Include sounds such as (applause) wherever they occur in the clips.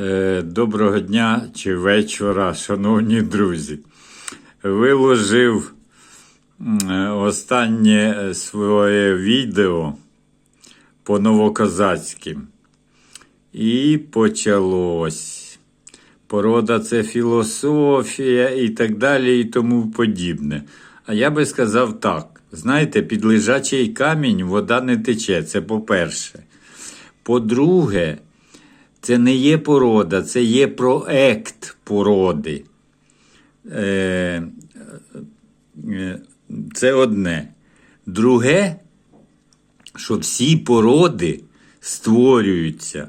Е, Доброго дня чи вечора, шановні друзі. Виложив е, останнє е, своє відео по новоказацьким. І почалось. Порода це філософія і так далі, і тому подібне. А я би сказав так: знаєте, під лежачий камінь вода не тече, це по-перше. По-друге, це не є порода, це є проект породи. Е, е, Це одне. Друге, що всі породи створюються,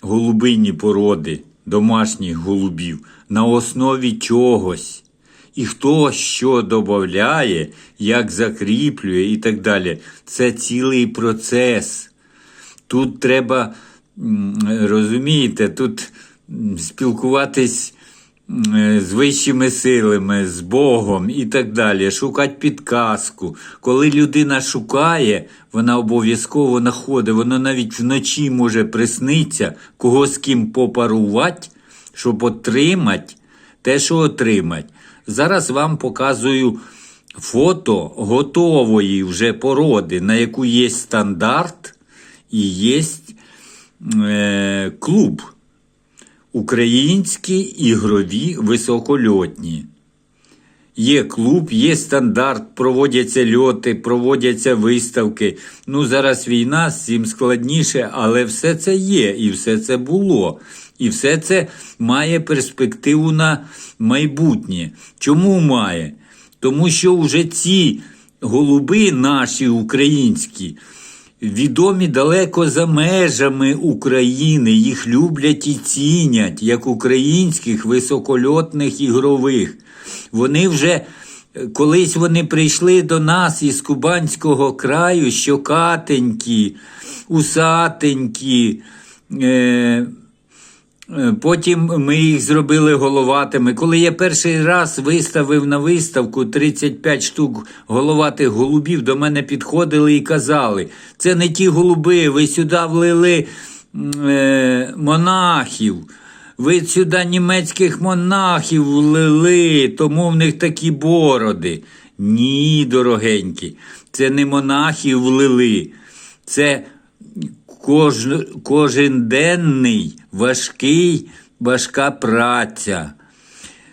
голубинні породи домашніх голубів, на основі чогось. І хто що додає, як закріплює і так далі. Це цілий процес. Тут треба, розумієте, тут спілкуватись е, з вищими силами, з Богом і так далі, шукати підказку. Коли людина шукає, вона обов'язково знаходить, воно навіть вночі може присниться, кого з ким попарувати, щоб отримати те, що отримати. Зараз вам показую фото готової вже породи, на яку є стандарт і є е, клуб. Українські ігрові високольотні. Є клуб, є стандарт, проводяться льоти, проводяться виставки. Ну, зараз війна, цим складніше, але все це є, і все це було. І все це має перспективу на майбутнє. Чому має? Тому що вже ці голуби наші українські відомі далеко за межами України. Їх люблять і цінять як українських високольотних ігрових. Вони вже колись вони прийшли до нас із Кубанського краю, щокатенькі, усатенькі. Е, Потім ми їх зробили головатими. Коли я перший раз виставив на виставку 35 штук головатих голубів, до мене підходили і казали: це не ті голуби, ви сюди влили е, монахів. Ви сюди німецьких монахів влили, тому в них такі бороди. Ні, дорогенькі, це не монахів влили. Це кож, коженденний, важкий, важка праця.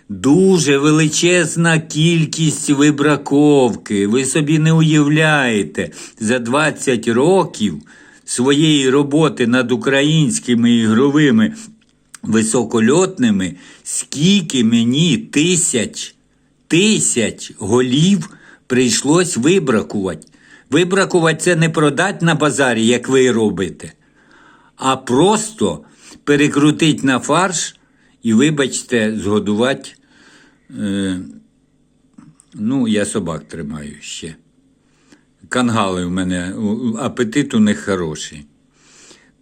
Дуже величезна кількість вибраковки. Ви собі не уявляєте, за 20 років своєї роботи над українськими ігровими високольотними, скільки мені тисяч, тисяч голів прийшлось вибракувати. Вибракувати це не продати на базарі, як ви робите, а просто перекрутити на фарш і, вибачте, згодувати. Е, ну, я собак тримаю ще. Кангали в мене, апетит у них хороший.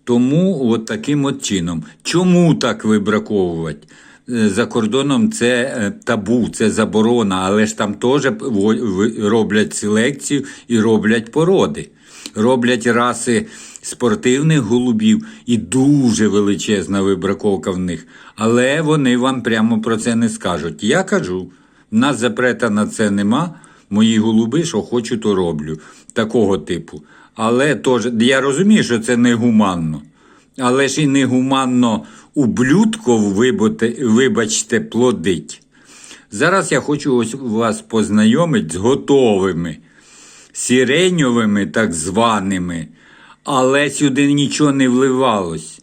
Тому от таким от чином. Чому так вибраковувати? Е, За кордоном це е, табу, це заборона, але ж там теж роблять селекцію і роблять породи. Роблять раси спортивних голубів і дуже величезна вибраковка в них. Але вони вам прямо про це не скажуть. Я кажу, в нас запрета на це нема. Мої голуби, що хочу, то роблю. Такого типу. Але теж, я розумію, що це негуманно. Але ж і негуманно ублюдков, вибачте, плодить. Зараз я хочу ось вас познайомити з готовими, сіреньовими, так званими, але сюди нічого не вливалось.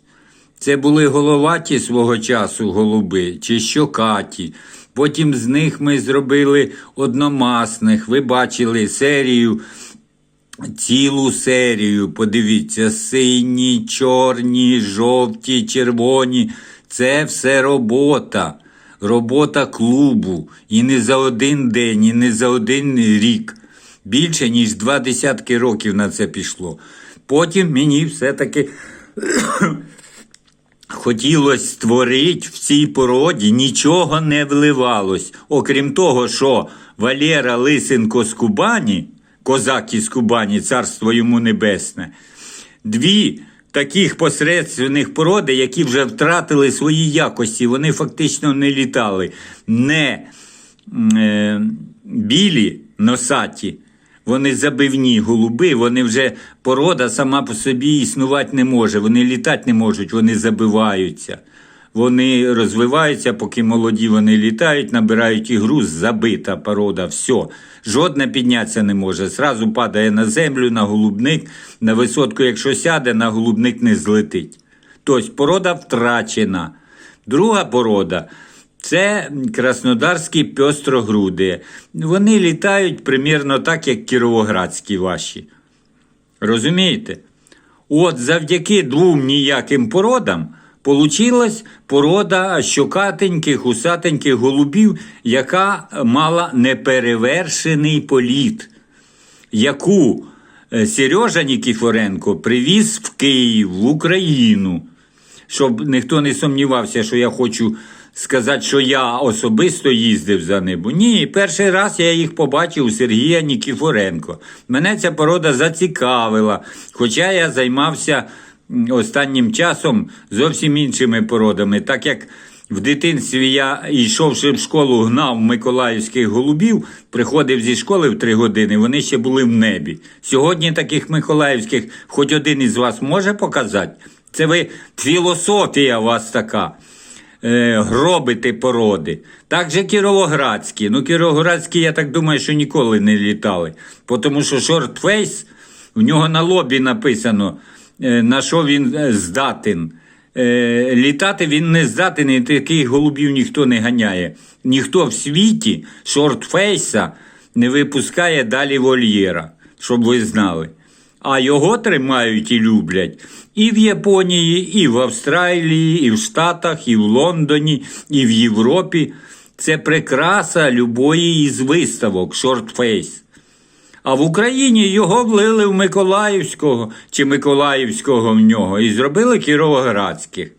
Це були головаті свого часу голуби чи щокаті. Потім з них ми зробили одномасних. Ви бачили серію, цілу серію. Подивіться, сині, чорні, жовті, червоні. Це все робота. Робота клубу. І не за один день, і не за один рік. Більше, ніж два десятки років на це пішло. Потім мені все-таки (coughs) хотілося створити в цій породі, нічого не вливалось. Окрім того, що Валера Лисенко з Кубані, козак із Кубані, царство йому небесне, дві таких посередственних породи, які вже втратили свої якості. Вони фактично не літали. Не е, білі носаті, вони забивні голуби, вони вже порода сама по собі існувати не може. Вони літати не можуть, вони забиваються. Вони розвиваються, поки молоді вони літають, набирають ігру, забита порода, все. Жодна піднятися не може. Зразу падає на землю, на голубник, на висотку, якщо сяде, на голубник не злетить. Тобто порода втрачена. Друга порода це краснодарські пьострогруди. Вони літають примірно так, як кіровоградські ваші. Розумієте? От завдяки двом ніяким породам получилась порода щокатеньких, усатеньких голубів, яка мала неперевершений політ, яку е, Сережа Нікіфоренко привіз в Київ, в Україну. Щоб ніхто не сумнівався, що я хочу сказати, що я особисто їздив за ними. Ні, перший раз я їх побачив у Сергія Нікіфоренко. Мене ця порода зацікавила, хоча я займався останнім часом зовсім іншими породами, так як. В дитинстві я, йшовши в школу, гнав миколаївських голубів, приходив зі школи в три години, вони ще були в небі. Сьогодні таких миколаївських хоч один із вас може показати? Це ви філософія у вас така. Е, гробити породи. Так же кіровоградські. Ну, кіровоградські, я так думаю, що ніколи не літали. Тому що шортфейс, в нього на лобі написано, на що він е, здатен. Е, літати він не здатен, і таких голубів ніхто не ганяє. Ніхто в світі шортфейса не випускає далі вольєра, щоб ви знали. А його тримають і люблять і в Японії, і в Австралії, і в Штатах, і в Лондоні, і в Європі. Це прикраса любої із виставок шортфейс. А в Україні його влили в Миколаївського чи Миколаївського в нього і зробили Кіровоградських.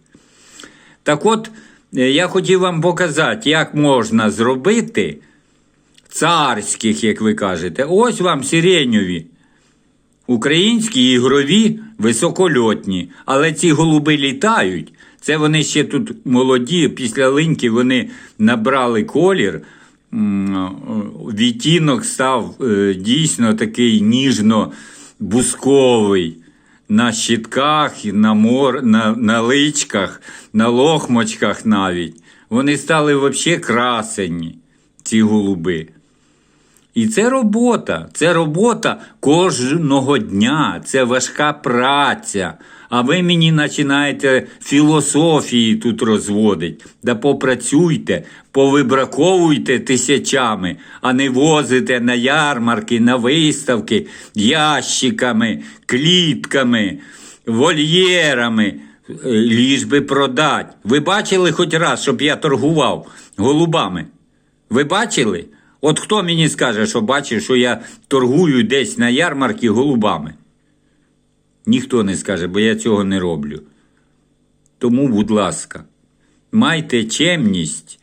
Так от, е, я хотів вам показати, як можна зробити царських, як ви кажете. Ось вам сиреньові. Українські ігрові високольотні, але ці голуби літають. Це вони ще тут молоді, після линьки вони набрали колір. М, Відтінок став е, дійсно такий ніжно-бусковий. На щитках, на, мор, на, на личках, на лохмочках навіть. Вони стали взагалі красені, ці голуби. І це робота, це робота кожного дня, це важка праця. А ви мені починаєте філософії тут розводить. Да попрацюйте, повибраковуйте тисячами, а не возите на ярмарки, на виставки ящиками, клітками, вольєрами, е, ліж би продать. Ви бачили хоч раз, щоб я торгував голубами? Ви бачили? От хто мені скаже, що бачив, що я торгую десь на ярмарці голубами? Ніхто не скаже, бо я цього не роблю. Тому, будь ласка, майте чемність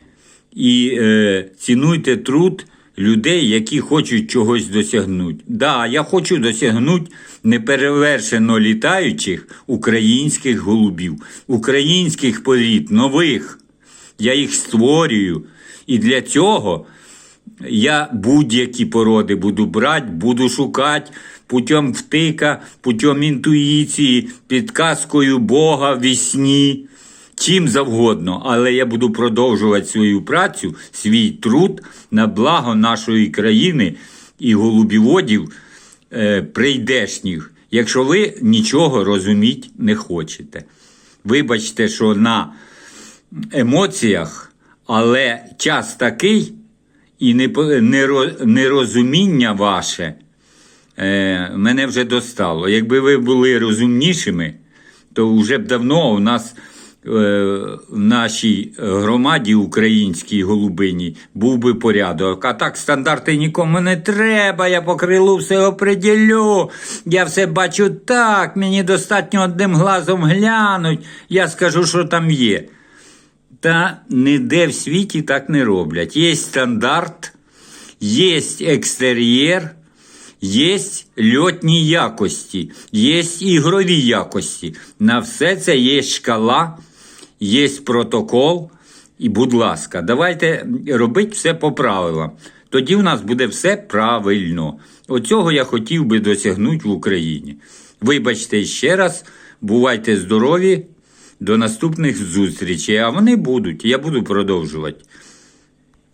і е, цінуйте труд людей, які хочуть чогось досягнути. Да, я хочу досягнути неперевершено літаючих українських голубів, українських порід, нових. Я їх створюю. І для цього я будь-які породи буду брати, буду шукати путем втика, путем інтуїції, підказкою Бога в сні, чим завгодно. Але я буду продовжувати свою працю, свій труд на благо нашої країни і голубіводів е, прийдешніх, якщо ви нічого розуміти не хочете. Вибачте, що на емоціях, але час такий і нерозуміння ваше е, мене вже достало. Якби ви були розумнішими, то вже б давно у нас е, в нашій громаді українській голубині був би порядок. А так стандарти нікому не треба, я по крилу все оприділю, я все бачу так, мені достатньо одним глазом глянуть, я скажу, що там є. Та ніде в світі так не роблять. Є стандарт, є екстер'єр, Є льотні якості, є ігрові якості. На все це є шкала, є протокол. І, будь ласка, давайте робити все по правилам. Тоді в нас буде все правильно. Оцього я хотів би досягнути в Україні. Вибачте ще раз, бувайте здорові, до наступних зустрічей. А вони будуть, я буду продовжувати.